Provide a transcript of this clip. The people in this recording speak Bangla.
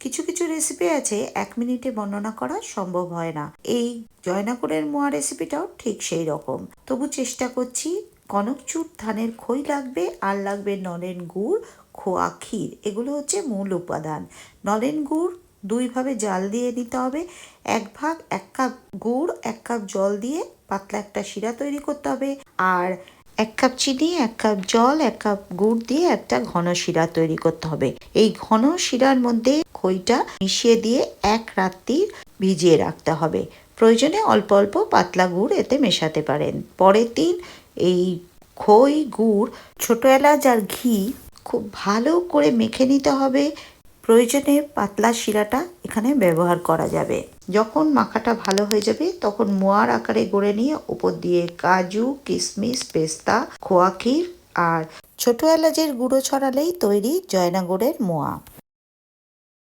কিছু কিছু রেসিপি আছে, এক মিনিটে বর্ণনা করা সম্ভব হয় না। এই জয়নাগরের মোয়া রেসিপিটাও ঠিক সেই রকম। তবু চেষ্টা করছি কনকচুর ধানের খই লাগবে, আর লাগবে নলেন গুড়, খোয়া ক্ষীর। এগুলো হচ্ছে মূল উপাদান। নলেন গুড় দুইভাবে জাল দিয়ে নিতে হবে। এক ভাগ এক কাপ গুড়, এক কাপ জল দিয়ে পাতলা একটা শিরা তৈরি করতে হবে। আর এক কাপ চিনি, এক কাপ জল, এক কাপ গুড় দিয়ে একটা ঘন শিরা তৈরি করতে হবে। এই ঘন শিরার মধ্যে খইটা মিশিয়ে দিয়ে এক রাত্রি ভিজিয়ে রাখতে হবে। প্রয়োজনে অল্প অল্প পাতলা গুড় এতে মেশাতে পারেন। পরের দিন এই খই, গুড়, ছোট এলাচ আর ঘি খুব ভালো করে মেখে নিতে হবে। প্রয়োজনে পাতলা শিরাটা এখানে ব্যবহার করা যাবে। যখন মাখাটা ভালো হয়ে যাবে, তখন মোয়ার আকারে গড়ে নিয়ে ওপর দিয়ে কাজু কিশমিশ পেস্তা, খোয়া ক্ষীর আর ছোট এলাচের গুঁড়ো ছড়ালেই তৈরি জয়নাগড়ের মোয়া।